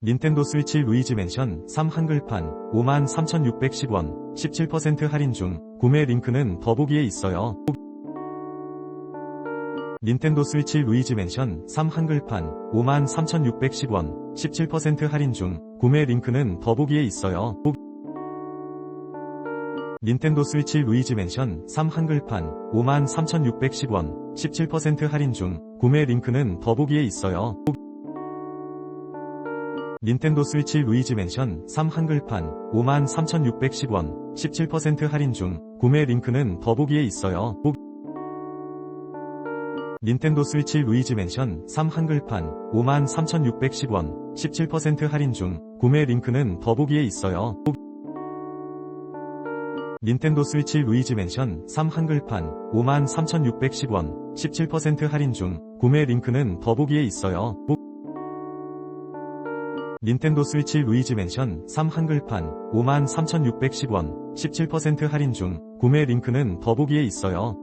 닌텐도 스위치 루이지 맨션 3 한글판 53,610원 17% 할인 중 구매 링크는 더보기에 있어요. 닌텐도 스위치 루이지 맨션 3 한글판 53,610원 17% 할인 중 구매 링크는 더보기에 있어요. 닌텐도 스위치 루이지 맨션 3 한글판 53,610원 17% 할인 중 구매 링크는 더보기에 있어요. 닌텐도 스위치 루이지 맨션 3 한글판 53,610원 17% 할인 중 구매 링크는 더보기에 있어요. 닌텐도 스위치 루이지 맨션 3 한글판 53,610원 17% 할인 중 구매 링크는 더보기에 있어요. 닌텐도 스위치 루이지 맨션 3 한글판 53,610원 17% 할인 중 구매 링크는 더보기에 있어요. 닌텐도 스위치 루이지 맨션 3 한글판 53,610원 17% 할인 중 구매 링크는 더보기에 있어요.